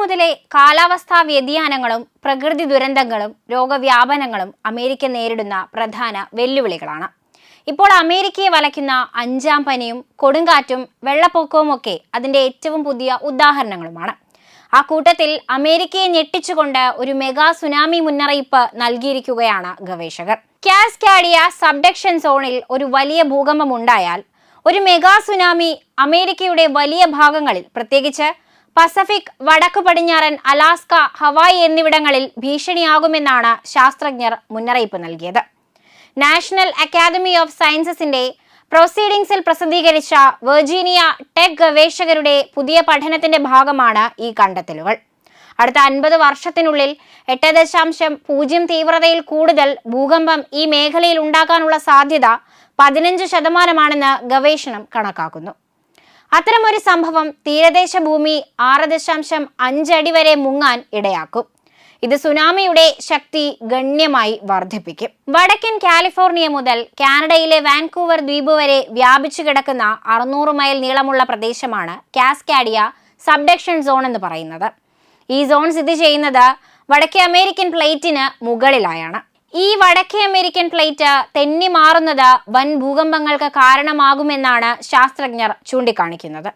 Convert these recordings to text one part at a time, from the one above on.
മുതലേ കാലാവസ്ഥാ വ്യതിയാനങ്ങളും പ്രകൃതി ദുരന്തങ്ങളും രോഗവ്യാപനങ്ങളും അമേരിക്ക നേരിടുന്ന പ്രധാന വെല്ലുവിളികളാണ്. ഇപ്പോൾ അമേരിക്കയെ വലയ്ക്കുന്ന അഞ്ചാം പനിയും കൊടുങ്കാറ്റും വെള്ളപ്പൊക്കവും ഒക്കെ അതിന്റെ ഏറ്റവും പുതിയ ഉദാഹരണങ്ങളുമാണ്. ആ കൂട്ടത്തിൽ അമേരിക്കയെ ഞെട്ടിച്ചുകൊണ്ട് ഒരു മെഗാ സുനാമി മുന്നറിയിപ്പ് നൽകിയിരിക്കുകയാണ് ഗവേഷകർ. കാസ്കാഡിയ സബ്ഡക്ഷൻ സോണിൽ ഒരു വലിയ ഭൂകമ്പം ഉണ്ടായാൽ ഒരു മെഗാ സുനാമി അമേരിക്കയുടെ വലിയ ഭാഗങ്ങളിൽ പ്രത്യേകിച്ച് പസഫിക് വടക്ക് പടിഞ്ഞാറൻ അലാസ്ക ഹവായ് എന്നിവിടങ്ങളിൽ ഭീഷണിയാകുമെന്നാണ് ശാസ്ത്രജ്ഞർ മുന്നറിയിപ്പ് നൽകിയത്. നാഷണൽ അക്കാദമി ഓഫ് സയൻസസിന്റെ പ്രൊസീഡിംഗ്സിൽ പ്രസിദ്ധീകരിച്ച വെർജീനിയ ടെക് ഗവേഷകരുടെ പുതിയ പഠനത്തിന്റെ ഭാഗമാണ് ഈ കണ്ടെത്തലുകൾ. അടുത്ത അൻപത് വർഷത്തിനുള്ളിൽ എട്ട് ദശാംശം പൂജ്യം തീവ്രതയിൽ കൂടുതൽ ഭൂകമ്പം ഈ മേഖലയിൽ ഉണ്ടാകാനുള്ള സാധ്യത പതിനഞ്ച് ശതമാനമാണെന്ന് ഗവേഷണം കണക്കാക്കുന്നു. അത്തരമൊരു സംഭവം തീരദേശ ഭൂമി ആറ് ദശാംശം അഞ്ചടി വരെ മുങ്ങാൻ ഇടയാക്കും. ഇത് സുനാമിയുടെ ശക്തി ഗണ്യമായി വർദ്ധിപ്പിക്കും. വടക്കൻ കാലിഫോർണിയ മുതൽ കാനഡയിലെ വാൻകൂവർ ദ്വീപ് വരെ വ്യാപിച്ചു കിടക്കുന്ന അറുന്നൂറ് മൈൽ നീളമുള്ള പ്രദേശമാണ് കാസ്കാഡിയ സബ്ഡക്ഷൻ സോൺ എന്ന് പറയുന്നത്. ഈ സോൺ സ്ഥിതി ചെയ്യുന്നത് വടക്കേ അമേരിക്കൻ പ്ലേറ്റിന് മുകളിലായാണ്. ഈ വടക്കേ അമേരിക്കൻ പ്ലേറ്റ് തെന്നി മാറുന്നത് വൻ ഭൂകമ്പങ്ങൾക്ക് കാരണമാകുമെന്നാണ് ശാസ്ത്രജ്ഞർ ചൂണ്ടിക്കാണിക്കുന്നത്.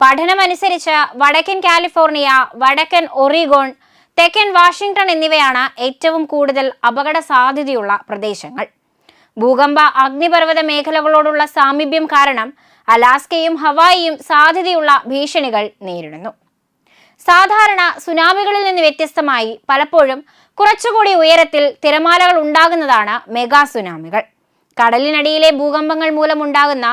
പഠനമനുസരിച്ച് വടക്കൻ കാലിഫോർണിയ വടക്കൻ ഒറിഗോൺ തെക്കൻ വാഷിംഗ്ടൺ എന്നിവയാണ് ഏറ്റവും കൂടുതൽ അപകട സാധ്യതയുള്ള പ്രദേശങ്ങൾ. ഭൂകമ്പ അഗ്നിപർവത മേഖലകളോടുള്ള സാമീപ്യം കാരണം അലാസ്കയും ഹവായിയും സാധ്യതയുള്ള ഭീഷണികൾ നേരിടുന്നു. സാധാരണ സുനാമികളിൽ നിന്ന് വ്യത്യസ്തമായി പലപ്പോഴും കുറച്ചുകൂടി ഉയരത്തിൽ തിരമാലകൾ ഉണ്ടാകുന്നതാണ് മെഗാ സുനാമികൾ. കടലിനടിയിലെ ഭൂകമ്പങ്ങൾ മൂലമുണ്ടാകുന്ന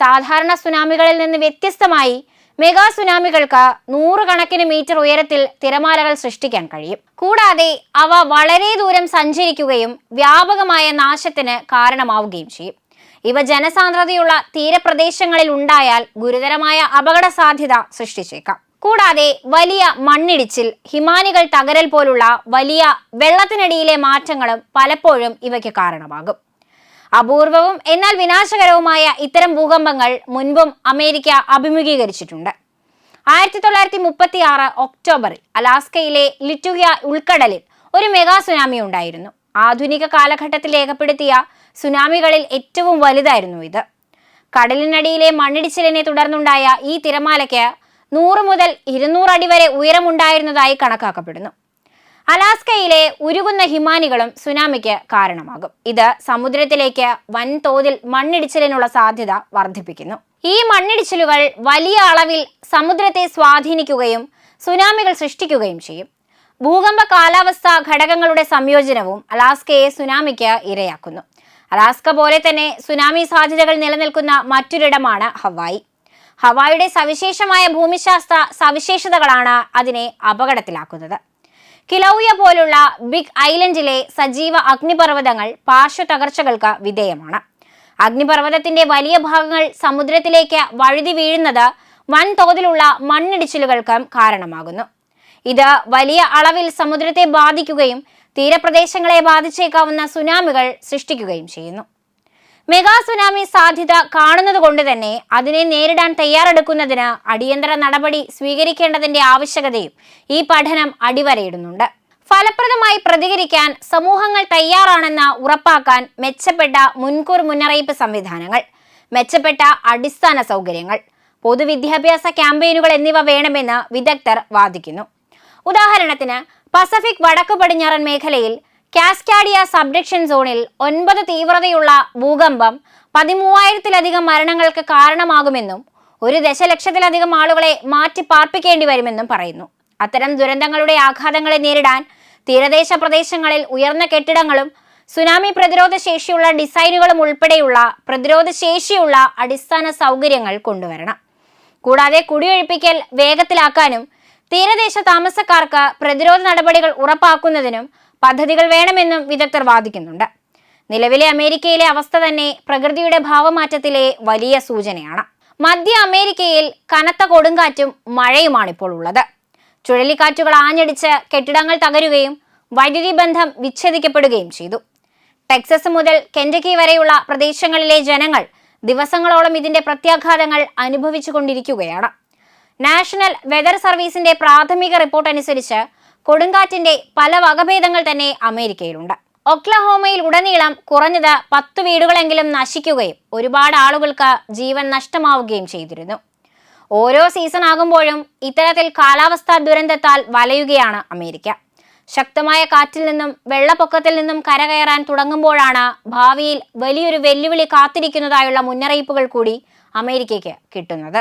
സാധാരണ സുനാമികളിൽ നിന്ന് വ്യത്യസ്തമായി മെഗാ സുനാമികൾക്ക് നൂറുകണക്കിന് മീറ്റർ ഉയരത്തിൽ തിരമാലകൾ സൃഷ്ടിക്കാൻ കഴിയും. കൂടാതെ അവ വളരെ ദൂരം സഞ്ചരിക്കുകയും വ്യാപകമായ നാശത്തിന് കാരണമാവുകയും ചെയ്യും. ഇവ ജനസാന്ദ്രതയുള്ള തീരപ്രദേശങ്ങളിൽ ഉണ്ടായാൽ ഗുരുതരമായ അപകട സാധ്യത സൃഷ്ടിച്ചേക്കാം. കൂടാതെ വലിയ മണ്ണിടിച്ചിൽ ഹിമാനികൾ തകരൽ പോലുള്ള വലിയ വെള്ളത്തിനടിയിലെ മാറ്റങ്ങളും പലപ്പോഴും ഇവയ്ക്ക് കാരണമാകും. അപൂർവവും എന്നാൽ വിനാശകരവുമായ ഇത്തരം ഭൂകമ്പങ്ങൾ മുൻപും അമേരിക്ക അഭിമുഖീകരിച്ചിട്ടുണ്ട്. ആയിരത്തി തൊള്ളായിരത്തി മുപ്പത്തി ആറ് ഒക്ടോബറിൽ അലാസ്കയിലെ ലിറ്റുയ ഉൾക്കടലിൽ ഒരു മെഗാ സുനാമി ഉണ്ടായിരുന്നു. ആധുനിക കാലഘട്ടത്തിൽ രേഖപ്പെടുത്തിയ സുനാമികളിൽ ഏറ്റവും വലുതായിരുന്നു ഇത്. കടലിനടിയിലെ മണ്ണിടിച്ചിലിനെ തുടർന്നുണ്ടായ ഈ തിരമാലയ്ക്ക് നൂറ് മുതൽ ഇരുന്നൂറ് അടി വരെ ഉയരമുണ്ടായിരുന്നതായി കണക്കാക്കപ്പെടുന്നു. അലാസ്കയിലെ ഉരുകുന്ന ഹിമാനികളും സുനാമിക്ക് കാരണമാകും. ഇത് സമുദ്രത്തിലേക്ക് വൻതോതിൽ മണ്ണിടിച്ചിലിനുള്ള സാധ്യത വർദ്ധിപ്പിക്കുന്നു. ഈ മണ്ണിടിച്ചിലുകൾ വലിയ അളവിൽ സമുദ്രത്തെ സ്വാധീനിക്കുകയും സുനാമികൾ സൃഷ്ടിക്കുകയും ചെയ്യും. ഭൂകമ്പ കാലാവസ്ഥ ഘടകങ്ങളുടെ സംയോജനവും അലാസ്കയെ സുനാമിക്ക് ഇരയാക്കുന്നു. അലാസ്ക പോലെ തന്നെ സുനാമി സാധ്യതകൾ നിലനിൽക്കുന്ന മറ്റൊരിടമാണ് ഹവായി. ഹവായുടെ സവിശേഷമായ ഭൂമിശാസ്ത്ര സവിശേഷതകളാണ് അതിനെ അപകടത്തിലാക്കുന്നത്. കിലൌയ പോലുള്ള ബിഗ് ഐലൻഡിലെ സജീവ അഗ്നിപർവതങ്ങൾ പാർശ്വ തകർച്ചകൾക്ക് വിധേയമാണ്. അഗ്നിപർവതത്തിന്റെ വലിയ ഭാഗങ്ങൾ സമുദ്രത്തിലേക്ക് വഴുതി വീഴുന്നത് വൻതോതിലുള്ള മണ്ണിടിച്ചിലുകൾക്കും കാരണമാകുന്നു. ഇത് വലിയ അളവിൽ സമുദ്രത്തെ ബാധിക്കുകയും തീരപ്രദേശങ്ങളെ ബാധിച്ചേക്കാവുന്ന സുനാമികൾ സൃഷ്ടിക്കുകയും ചെയ്യുന്നു. മെഗാ സുനാമി സാധ്യത കാണുന്നത് കൊണ്ട് തന്നെ അതിനെ നേരിടാൻ തയ്യാറെടുക്കുന്നതിന് അടിയന്തര നടപടി സ്വീകരിക്കേണ്ടതിന്റെ ആവശ്യകതയും ഈ പഠനം അടിവരയിടുന്നുണ്ട്. ഫലപ്രദമായി പ്രതികരിക്കാൻ സമൂഹങ്ങൾ തയ്യാറാണെന്ന് ഉറപ്പാക്കാൻ മെച്ചപ്പെട്ട മുൻകൂർ മുന്നറിയിപ്പ് സംവിധാനങ്ങൾ മെച്ചപ്പെട്ട അടിസ്ഥാന സൗകര്യങ്ങൾ പൊതുവിദ്യാഭ്യാസ ക്യാമ്പയിനുകൾ എന്നിവ വേണമെന്ന് വിദഗ്ധർ വാദിക്കുന്നു. ഉദാഹരണത്തിന് പസഫിക് വടക്കു പടിഞ്ഞാറൻ മേഖലയിൽ കാസ്കാഡിയ സബ്ഡക്ഷൻ സോണിൽ ഒൻപത് തീവ്രതയുള്ള ഭൂകമ്പം പതിമൂവായിരത്തിലധികം മരണങ്ങൾക്ക് കാരണമാകുമെന്നും ഒരു ദശലക്ഷത്തിലധികം ആളുകളെ മാറ്റി പാർപ്പിക്കേണ്ടി വരുമെന്നും പറയുന്നു. അത്തരം ദുരന്തങ്ങളുടെ ആഘാതങ്ങളെ നേരിടാൻ തീരദേശ പ്രദേശങ്ങളിൽ ഉയർന്ന കെട്ടിടങ്ങളും സുനാമി പ്രതിരോധ ശേഷിയുള്ള ഡിസൈനുകളും ഉൾപ്പെടെയുള്ള പ്രതിരോധ ശേഷിയുള്ള അടിസ്ഥാന സൗകര്യങ്ങൾ കൊണ്ടുവരണം. കൂടാതെ കുടിയൊഴിപ്പിക്കൽ വേഗത്തിലാക്കാനും തീരദേശ താമസക്കാർക്ക് പ്രതിരോധ നടപടികൾ ഉറപ്പാക്കുന്നതിനും പദ്ധതികൾ വേണമെന്നും വിദഗ്ധർ വാദിക്കുന്നുണ്ട്. നിലവിലെ അമേരിക്കയിലെ അവസ്ഥ തന്നെ പ്രകൃതിയുടെ ഭാവമാറ്റത്തിലെ വലിയ സൂചനയാണ്. മധ്യ അമേരിക്കയിൽ കനത്ത കൊടുങ്കാറ്റും മഴയുമാണ് ഇപ്പോൾ ഉള്ളത്. ചുഴലിക്കാറ്റുകൾ ആഞ്ഞടിച്ച് കെട്ടിടങ്ങൾ തകരുകയും വൈദ്യുതി ബന്ധം വിച്ഛേദിക്കപ്പെടുകയും ചെയ്തു. ടെക്സസ് മുതൽ കെൻഡക്കി വരെയുള്ള പ്രദേശങ്ങളിലെ ജനങ്ങൾ ദിവസങ്ങളോളം ഇതിന്റെ പ്രത്യാഘാതങ്ങൾ അനുഭവിച്ചുകൊണ്ടിരിക്കുകയാണ്. നാഷണൽ വെതർ സർവീസിന്റെ പ്രാഥമിക റിപ്പോർട്ട് അനുസരിച്ച് കൊടുങ്കാറ്റിന്റെ പല വകഭേദങ്ങൾ തന്നെ അമേരിക്കയിലുണ്ട്. ഒക്ലഹോമയിൽ ഉടനീളം കുറഞ്ഞത് പത്ത് വീടുകളെങ്കിലും നശിക്കുകയും ഒരുപാട് ആളുകൾക്ക് ജീവൻ നഷ്ടമാവുകയും ചെയ്തിരുന്നു. ഓരോ സീസൺ ആകുമ്പോഴും ഇത്തരത്തിൽ കാലാവസ്ഥാ ദുരന്തത്താൽ വലയുകയാണ് അമേരിക്ക. ശക്തമായ കാറ്റിൽ നിന്നും വെള്ളപ്പൊക്കത്തിൽ നിന്നും കരകയറാൻ തുടങ്ങുമ്പോഴാണ് ഭാവിയിൽ വലിയൊരു വെല്ലുവിളി കാത്തിരിക്കുന്നതായുള്ള മുന്നറിയിപ്പുകൾ കൂടി അമേരിക്കയ്ക്ക് കിട്ടുന്നത്.